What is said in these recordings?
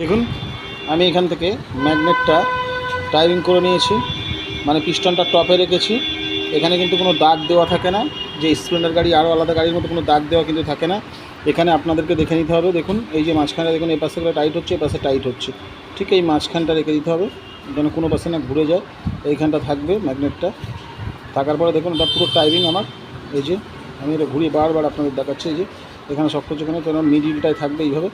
দেখুন, আমি এখান থেকে ম্যাগনেটটা টাইপিং করে নিয়েছি মানে পিস্টনটা টপে রেখেছি। এখানে কিন্তু কোনো দাগ দেওয়া থাকে না, যে স্প্লেন্ডার গাড়ি, আরও আলাদা গাড়ির মতো কোনো দাগ দেওয়া কিন্তু থাকে না। এখানে আপনাদেরকে দেখে নিতে হবে, দেখুন, এই যে মাঝখানে দেখুন, এই পাশে টাইট হচ্ছে, এই পাশে টাইট হচ্ছে। ঠিক এই মাঝখানটা রেখে দিতে হবে, যেন কোনো পাশে না ঘুরে যায়। এইখানটা থাকবে ম্যাগনেটটা। থাকার পরে দেখুন, এটা পুরো টাইপিং আমার। এই যে, আমি এটা ঘুরিয়ে বারবার আপনাদের দেখাচ্ছি, এই যে, এখানে কিছু এখানে যেন মিডিলটাই থাকবে এইভাবে।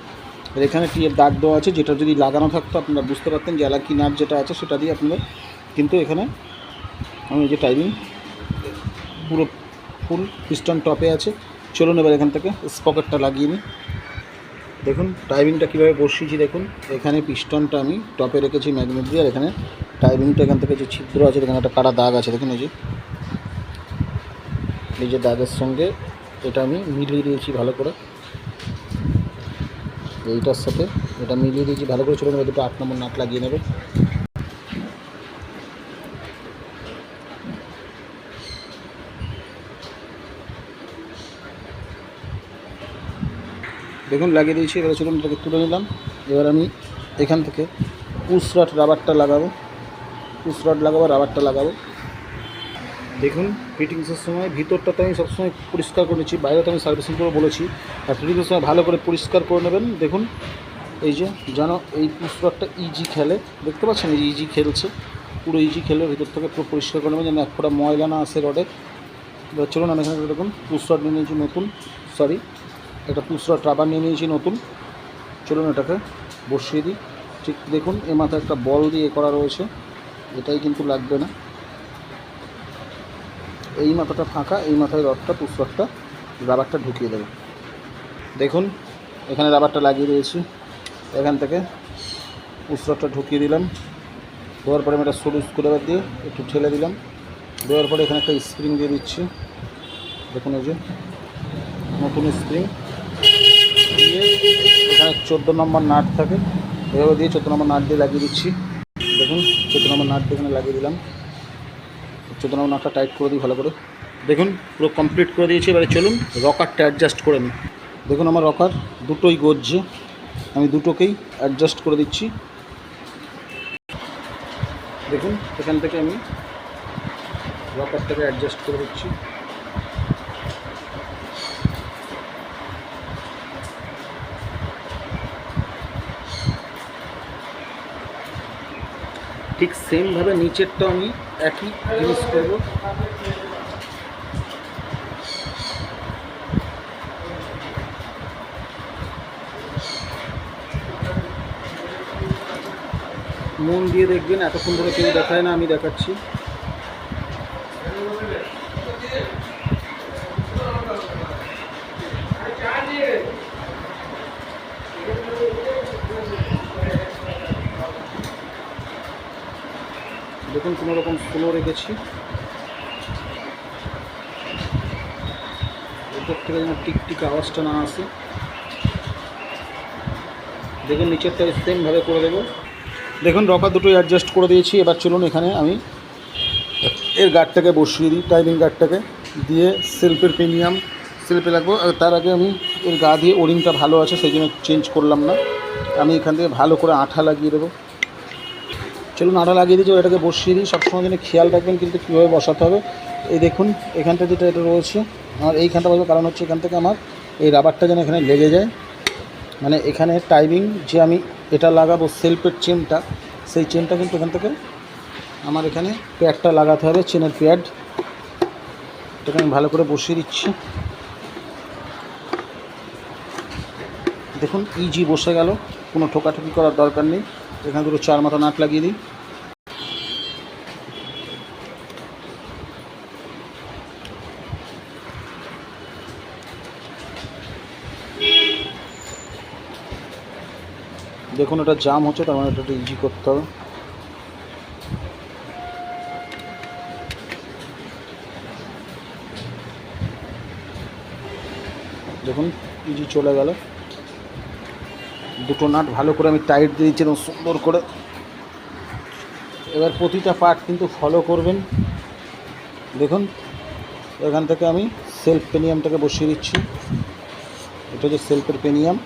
আর এখানে টিয়ের দাগ দেওয়া আছে, যেটা যদি লাগানো থাকতো আপনারা বুঝতে পারতেন যে এলাকি নাট যেটা আছে সেটা দিয়ে আপনারা কিন্তু এখানে আমি যে টাইমিং পুরো ফুল পিস্টন টপে আছে। চলুন এবার এখান থেকে স্পকেটটা লাগিয়ে নিই। দেখুন টাইমিংটা কীভাবে বসিয়েছি, দেখুন। এখানে পিস্টনটা আমি টপে রেখেছি ম্যাগনেট দিয়ে, আর এখানে টাইমিংটা এখান থেকে যে ছিদ্র আছে, এখানে একটা কাটা দাগ আছে, দেখুন এই যে। এই যে দাগের সঙ্গে এটা আমি মিলিয়ে দিয়েছি ভালো করে। এইটার সাথে এটা মিলিয়ে দিয়েছি, ভালো করে চলুন এবার দুটো আট নম্বর নাট লাগিয়ে নেবে। দেখুন, লাগিয়ে দিয়েছি, এবারে চলুন এটাকে তুলে নিলাম। এবার আমি এখান থেকে পুশ রড রাবারটা লাগাবো। পুশ রড লাগাবো, রাবারটা লাগাবো। দেখুন ফিটিংসের সময় ভিতরটা তো আমি সবসময় পরিষ্কার করে নিচ্ছি তো আমি সার্ভিসিং করে বলেছি। আর ফিটিংসের সময় ভালো করে পরিষ্কার করে নেবেন। দেখুন, এই যে যেন এই রডটা ইজি খেলে, দেখতে পাচ্ছেন এই ইজি খেলছে? পুরো ইজি খেলে ভিতর থেকে পুরো পরিষ্কার করে নেবেন, যেন এক ফোঁটা ময়লা না আসে রডে। এবার চলুন, আমি এখানে দেখুন, পুশ নিয়ে নিয়েছি নতুন সরি একটা রড রাবার নিয়ে নিয়েছি নতুন। চলুন এটাকে বসিয়ে দিই। ঠিক দেখুন, এ মাথায় একটা বল দিয়ে করা রয়েছে। এটাই কিন্তু লাগবে না। এই মাথাটা ফাঁকা, এই মাথায় রডটা রডটা, রাবারটা ঢুকিয়ে দেবে। দেখুন, এখানে রাবারটা লাগিয়ে দিয়েছি। এখান থেকে রডটা ঢুকিয়ে দিলাম। দেওয়ার পরে আমি একটা সরু স্ক্রুড্রাইভার দিয়ে একটু ঠেলে দিলাম। দেওয়ার পরে এখানে একটা স্প্রিং দিয়ে দিচ্ছি। দেখুন এই যে, নতুন স্প্রিং। দিয়ে এখানে চোদ্দ নম্বর নাট থাকে। এভাবে দিয়ে চোদ্দ নম্বর নাট দিয়ে লাগিয়ে দিচ্ছি। দেখুন, চোদ্দ নম্বর নাট দিয়ে এখানে লাগিয়ে দিলাম। চোদ্দ নম্বর টাইট করে দিই ভালো করে। দেখুন, পুরো কমপ্লিট করে দিয়েছি। এবারে চলুন রকারটা অ্যাডজাস্ট করে নিই। দেখুন আমার রকার দুটোই গজছে আমি দুটোকেই অ্যাডজাস্ট করে দিচ্ছি। দেখুন, এখান থেকে আমি রকারটাকে অ্যাডজাস্ট করে দিচ্ছি। ঠিক সেমভাবে নিচেরটা আমি একই জিনিস করব। মন দিয়ে দেখবেন, এতক্ষণ ধরে কেউ দেখায় না, আমি দেখাচ্ছি। দেখুন কোনো রকম স্লো রেখেছি। উপর থেকে যেন টিকটিক আওয়াজটা না আসে। দেখুন, নিচেরটা সেমভাবে করে দেবো। দেখুন রকার দুটোই অ্যাডজাস্ট করে দিয়েছি। এবার চলুন এখানে আমি এর গার্ডটাকে বসিয়ে দিই টাইমিং গার্ডটাকে দিয়ে সেলফের প্রিমিয়াম সেলফে লাগবো আর তার আগে আমি এর গা দিয়ে ওরিংটা ভালো আছে, সেই জন্য চেঞ্জ করলাম না। আমি এখান থেকে ভালো করে আঠা লাগিয়ে দেবো। চলুন আঠা লাগিয়ে দিয়েছি এটাকে বসিয়ে দিই। সবসময় যেন খেয়াল রাখবেন কিন্তু কীভাবে বসাতে হবে। এই দেখুন, এখানটা যেটা এটা রয়েছে আমার এইখানটা বলব কারণ হচ্ছে এখান থেকে আমার এই রাবারটা যেন এখানে লেগে যায়। মানে এখানে টাইমিং যে আমি এটা লাগাবো সেলফের চেনটা সেই চেনটা কিন্তু এখান থেকে আমার এখানে প্যাডটা লাগাতে হবে চেনের প্যাড এটাকে আমি ভালো করে বসিয়ে দিচ্ছি। দেখুন ইজি বসে গেল। কোনো ঠোকাঠুকি করার দরকার নেই। এখানে দুটো চার মাথা নাট লাগিয়ে দিই। দেখুন এটা জাম হচ্ছে, তার মানে এটা ইজি করতে হবে। দেখুন ইজি চলে গেল। দুটো নাট ভালো করে আমি টাইট দিয়ে দিচ্ছি এবং সুন্দর করে। এবার প্রতিটা পার্ট কিন্তু ফলো করবেন। দেখুন, এখান থেকে আমি সেলফ পেনিয়ামটাকে বসিয়ে দিচ্ছি। এটা হচ্ছে সেলফের পেনিয়াম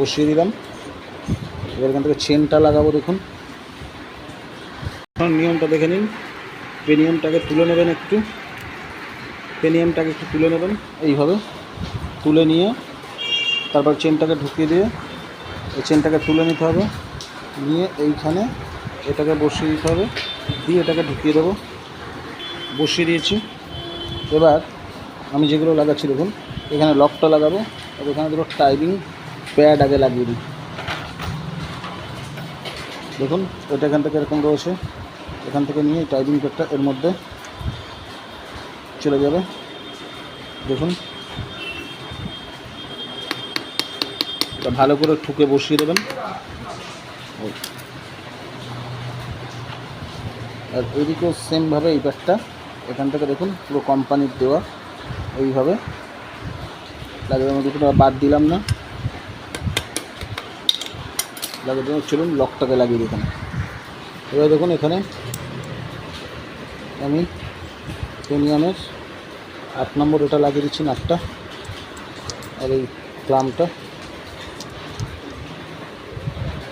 বসিয়ে দিলাম। এবার এখান থেকে চেনটা লাগাবো দেখুন। নিয়মটা দেখে নিন। পেনিয়ামটাকে তুলে নেবেন একটু। পেনিয়ামটাকে একটু তুলে নেবেন। এইভাবে তুলে নিয়ে তারপর চেনটাকে ঢুকিয়ে দিয়ে এই চেনটাকে তুলে নিতে হবে। নিয়ে এইখানে এটাকে বসিয়ে দিতে হবে। দিয়ে এটাকে ঢুকিয়ে দেবো। বসিয়ে দিয়েছি। এবার আমি যেগুলো লাগাচ্ছি দেখুন, এখানে লকটা লাগাবো। আর এখানে দুটো টাইপিং প্যাড আগে লাগিয়ে দিই। দেখুন, এটা এখান থেকে এরকম রয়েছে। এখান থেকে নিয়ে টাইপিং প্যাডটা এর মধ্যে চলে যাবে। দেখুন। এটা ভালো করে ঠুকে বসিয়ে দেবেন। আর এদিকেও সেমভাবে এই প্যাডটা এখান থেকে দেখুন, পুরো কোম্পানির দেওয়া। এইভাবে। লাগিয়ে আমি দুটো বাদ দিলাম না। লাগিয়ে দেবো চলুন লকটাকে লাগিয়ে এখানে। এবার দেখুন এখানে আমি প্রিমিয়ামের আট নম্বর এটা লাগিয়ে দিচ্ছি নাটটা আর এই ক্লামটা,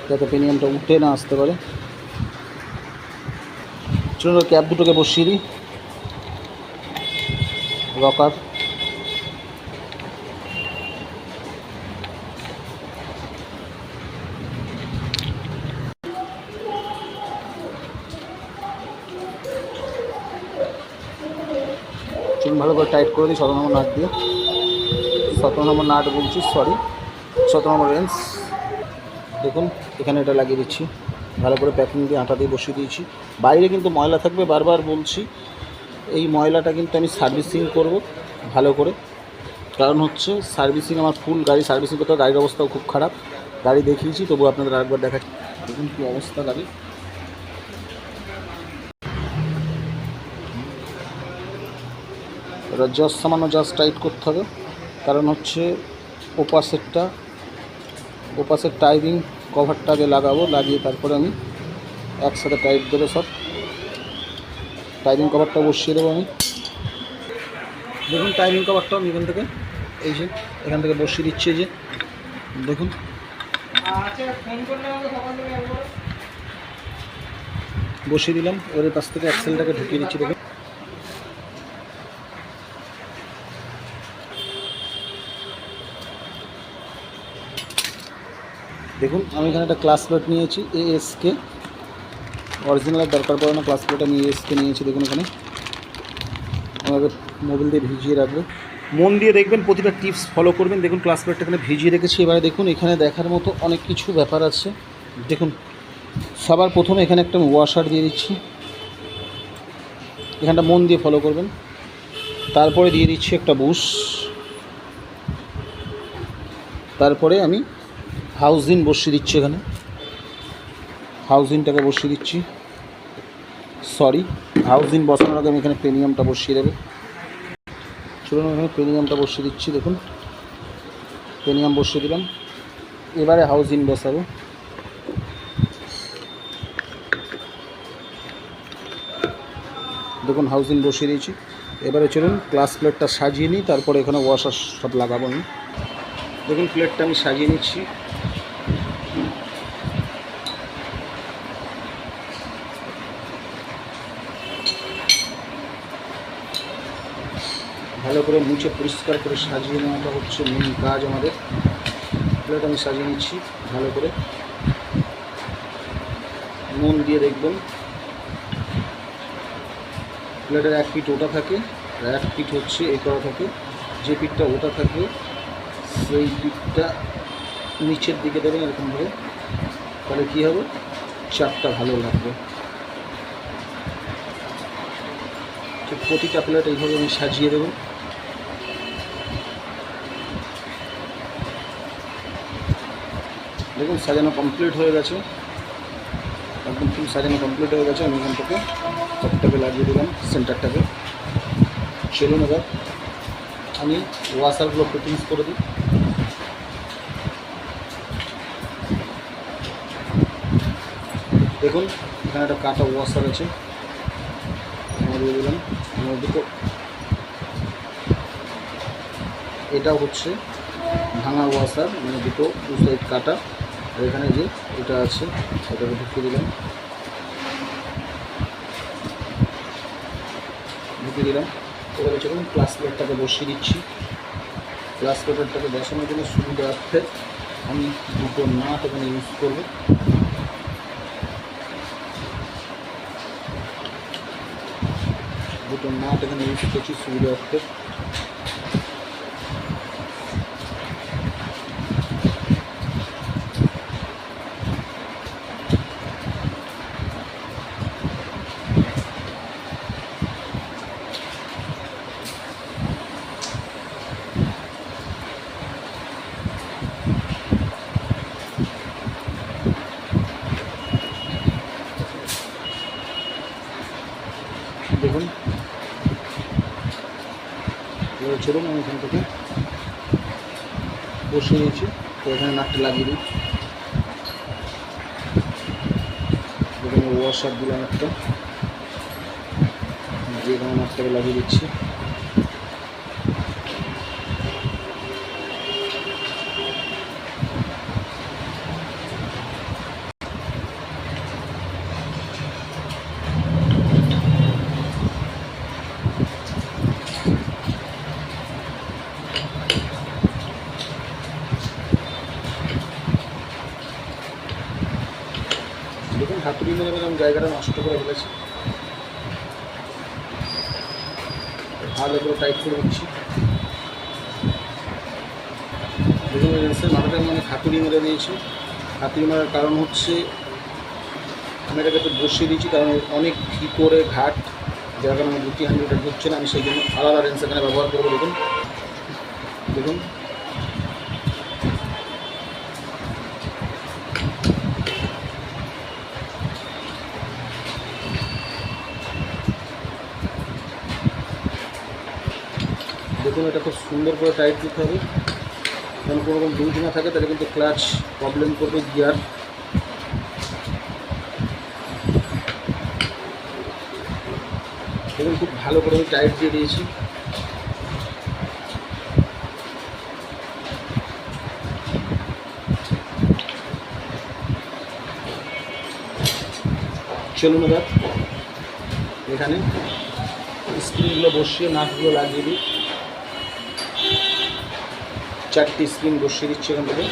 যাতে প্রিমিয়ামটা উঠে না আসতে পারে। চলুন ক্যাব দুটোকে বসিয়ে দিই। রকার চুন ভালো করে টাইট করে দিই, সতেরো নম্বর নাট দিয়ে। সতেরো নম্বর নাট বলছি সরি সতেরো নম্বর রেঞ্জ। দেখুন, এখানে এটা লাগিয়ে দিচ্ছি। ভালো করে প্যাকিং দিয়ে আটা দিয়ে বসিয়ে দিয়েছি। বাইরে কিন্তু ময়লা থাকবে, বারবার বলছি। এই ময়লাটা কিন্তু আমি সার্ভিসিং করব ভালো করে। কারণ হচ্ছে সার্ভিসিং আমার ফুল গাড়ি সার্ভিসিং করতে গাড়ির অবস্থাও খুব খারাপ। গাড়ি দেখিয়েছি তবু আপনাদের আরেকবার দেখাচ্ছি। দেখুন কী অবস্থা গাড়ি এটা জাস্ট সামান্য জাস্ট টাইট করতে হবে। কারণ হচ্ছে ওপাশেরটা, ওপাশের টাইপিং কভারটা আগে লাগাবো, লাগিয়ে তারপরে আমি একসাথে টাইট দেবো সব টাইপিং কভারটা বসিয়ে দেবো আমি। দেখুন টাইপিং কভারটা আমি এখান থেকে, এই যে এখান থেকে বসিয়ে দিচ্ছি, এই যে দেখুন। বসিয়ে দিলাম, এবার কাছ থেকে অ্যাক্সেলটাকে ঢুকিয়ে দিচ্ছি, দেখুন। দেখুন, আমি এখানে একটা ক্লাস প্লেট নিয়েছি এএসকে অরিজিনাল দরকার পড়ে না ক্লাস প্লেট আমি এএসকে নিয়েছি, দেখুন এখানে। আমাকে মোবিল দিয়ে ভিজিয়ে রাখব। মন দিয়ে দেখবেন, প্রতিটা টিপস ফলো করবেন। দেখুন ক্লাস প্লেটটা এখানে ভিজিয়ে রেখেছি। এবারে দেখুন, এখানে দেখার মতো অনেক কিছু ব্যাপার আছে। দেখুন, সবার প্রথমে এখানে একটা ওয়াশার দিয়ে দিচ্ছি। এখানটা মন দিয়ে ফলো করবেন। তারপরে দিয়ে দিচ্ছি একটা বুশ তারপরে আমি হাউজিন বসিয়ে দিচ্ছি এখানে। হাউজিনটাকে বসিয়ে দিচ্ছি। সরি হাউজিন বসানোর আগে আমি এখানে প্রিমিয়ামটা বসিয়ে দেবো। চলুন এখানে প্রিমিয়ামটা বসিয়ে দিচ্ছি, দেখুন। প্রিমিয়াম বসিয়ে দিলাম। এবারে হাউজিন বসাবো। দেখুন, হাউজিন বসিয়ে দিয়েছি। এবারে চলুন ক্লাস প্লেটটা সাজিয়ে নিই, তারপরে এখানে ওয়াশার সব লাগাবো আমি। দেখুন, প্লেটটা আমি সাজিয়ে নিচ্ছি। ভালো করে মুছে পরিষ্কার করে সাজিয়ে নেওয়াটা হচ্ছে মেন কাজ আমাদের। প্লেট আমি সাজিয়ে নিচ্ছি ভালো করে। মন দিয়ে দেখবেন। প্লেটের এক পিঠ ওটা থাকে, আর এক পিঠ হচ্ছে এ করা থাকে। যে পিঠটা ওটা থাকে, সেই পিঠটা নিচের দিকে দেবেন এরকমভাবে তাহলে কী হবে? চাপটা ভালো লাগবে। প্রতিটা প্লেট এইভাবে আমি সাজিয়ে দেবো। দেখুন, সাজানো কমপ্লিট হয়ে গেছে। একদম ফুল সাজানো কমপ্লিট হয়ে গেছে। আমি এখান থেকে লাগিয়ে দিলাম সেন্টারটাকে চলুন এবার আমি ওয়াশারগুলো ফিটিংস করে দিই। দেখুন, এখানে একটা কাটা ওয়াশার আছে। দিলাম। দুটো। এটাও হচ্ছে ভাঙা ওয়াশার মানে দুটো দু সাইড কাটা। আর এখানে যে এটা আছে, এটাকে ঢুকিয়ে দিলাম। ঢুকিয়ে দিলাম। এবারে চলুন ক্লাস প্লেটটাকে বসিয়ে দিচ্ছি। ক্লাস প্লেটারটাকে বসানোর জন্য সুবিধার্থে আমি দুটো নাট এখানে ইউজ করব। দুটো নাট এখানে ইউজ করছি সুবিধার্থে দেখুন এবার চলুন আমি এখান থেকে বসে নিয়েছি তো এখানে নাকটা লাগিয়ে দিই। ওয়াশ ওয়াশার দিলাম একটা। যে কোনো নাকটাকে লাগিয়ে দিচ্ছি। দেখুন, হাতুড়ি মেরে মেরে আমি জায়গাটা নষ্ট করে ফেলেছি। ভালো করে টাইট করে দিচ্ছি দেখুন মাথাটা মানে হাতুড়ি মেরে দিয়েছি। হাতুড়ি মারার কারণ হচ্ছে, আমি এটাকে একটু বসিয়ে দিয়েছি, কারণ অনেক ভিতরে ঘাট, যার কারণে দুটি হান্ড্রেডটা ঢুকছে না, আমি সেই জন্য আলাদা রেন্স এখানে ব্যবহার করব, দেখুন। দেখুন। দেখুন এটা খুব সুন্দর করে টাইট দিতে হবে। যেন কোনো রকম লুজ না থাকে, তাহলে কিন্তু ক্লাচ প্রবলেম করবে গিয়ার এবং খুব ভালো করে আমি টাইট দিয়ে দিয়েছি। চলুন এবার এখানে স্ক্রিনগুলো বসিয়ে নাটগুলো লাগিয়ে দিই। চারটি স্ক্রিন বসিয়ে দিচ্ছি এখান থেকে।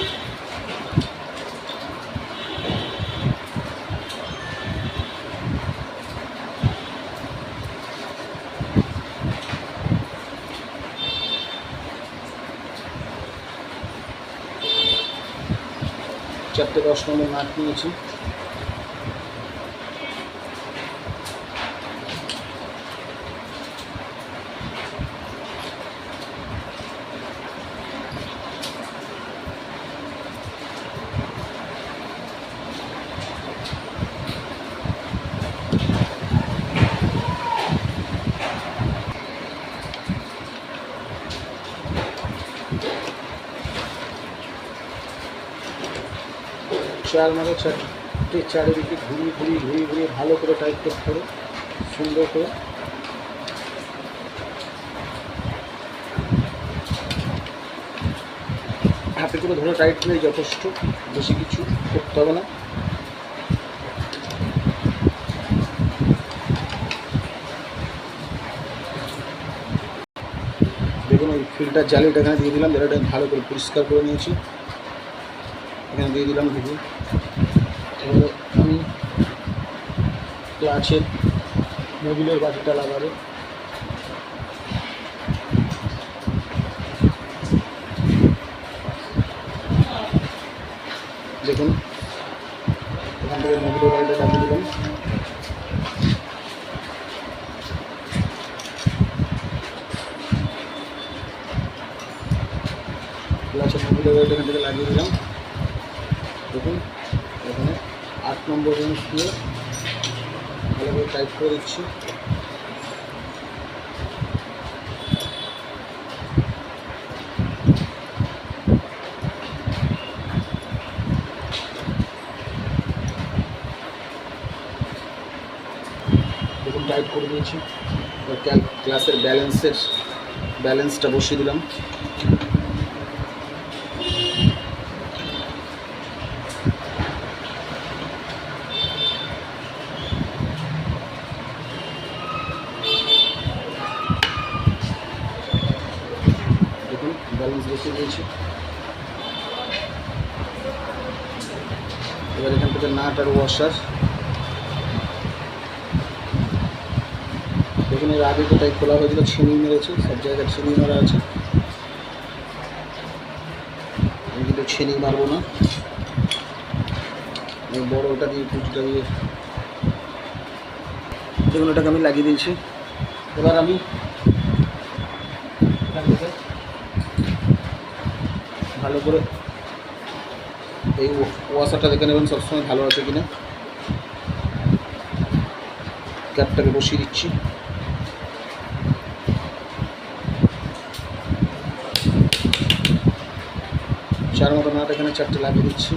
চারটে দশ নম্বর নাট নিয়েছি। চার মানে চারটে চারিদিকে ঘুরিয়ে ঘুরিয়ে ঘুরিয়ে ঘুরিয়ে ভালো করে টাইট করতে হবে সুন্দর করে। হাতে করে ধরে টাইট করে যথেষ্ট, বেশি কিছু করতে হবে না। দেখুন, ওই ফিল্টার জালিটা এখানে দিয়ে দিলাম, জালিটা ভালো করে পরিষ্কার করে নিয়েছি। এখানে দিয়ে দিলাম দেখুন এবারে আমি ক্লাচের মোবিলের বাটিটা লাগাবো। দেখুন, এখান থেকে মোবিলের বাটিটা লাগিয়ে দিলাম। ক্লাচের মোবিলের বাটিটা এখান থেকে লাগিয়ে দিলাম। দেখুন এখানে আট নম্বর রেঞ্জ দিয়ে ভালো করে টাইট করে দিচ্ছি। দেখুন টাইট করে দিয়েছি। ক্লাসের ব্যালেন্সের ব্যালেন্সটা বসিয়ে দিলাম বসিয়ে দিয়েছি এবার এখান থেকে আর দেখুন, এর আগে কোথায় খোলা হয়েছিল ছিনি মেরেছে, সব জায়গায় ছিনি মারা আছে। আমি কিন্তু ছিনি মারবো না। বড় ওটা দিয়ে কুচিটা দিয়ে। দেখুন ওটাকে আমি লাগিয়ে দিয়েছি। এবার আমি ভালো করে এই ওয়াশারটা দেখে নেবেন, সবসময় ভালো আছে কিনা। ক্যাপটাকে বসিয়ে দিচ্ছি। চার মতো নাট এখানে চারটে লাগিয়ে দিচ্ছি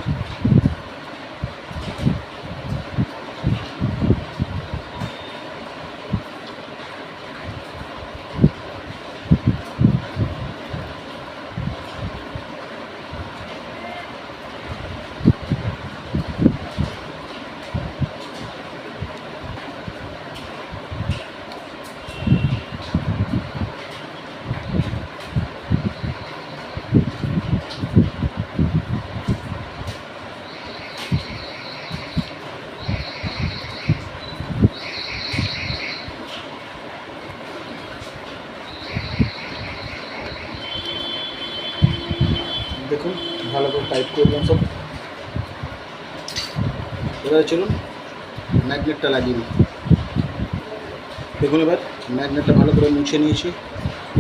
দেখুন ভালো করে টাইট করে দিলাম সব। এবারে চলুন ম্যাগনেটটা লাগিয়ে দিই। দেখুন এবার ম্যাগনেটটা ভালো করে মুছে নিয়েছি।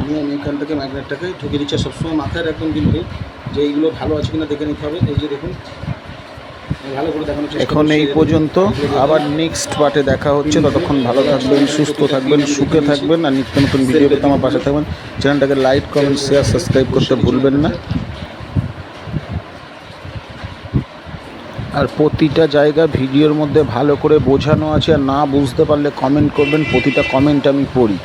নিয়ে আমি এখান থেকে ম্যাগনেটটাকে ঢুকিয়ে দিচ্ছি। সবসময় মাথায় রাখবেন কিন্তু যে এইগুলো ভালো আছে কিনা দেখে নিতে হবে। এই যে দেখুন ভালো করে চেষ্টা এখন। এই পর্যন্ত আবার নেক্সট পার্টে দেখা হচ্ছে। ততক্ষণ ভালো থাকবেন সুস্থ থাকবেন সুখে থাকবেন। আর নিত্য নতুন ভিডিও পেতে আমার পাশে থাকবেন। চ্যানেলটাকে লাইক কমেন্ট শেয়ার সাবস্ক্রাইব করতে ভুলবেন না। আর প্রতিটা জায়গা ভিডিওর মধ্যে ভালো করে বোঝানো আছে আর না বুঝতে পারলে কমেন্ট করবেন। প্রতিটা কমেন্ট আমি পড়ি।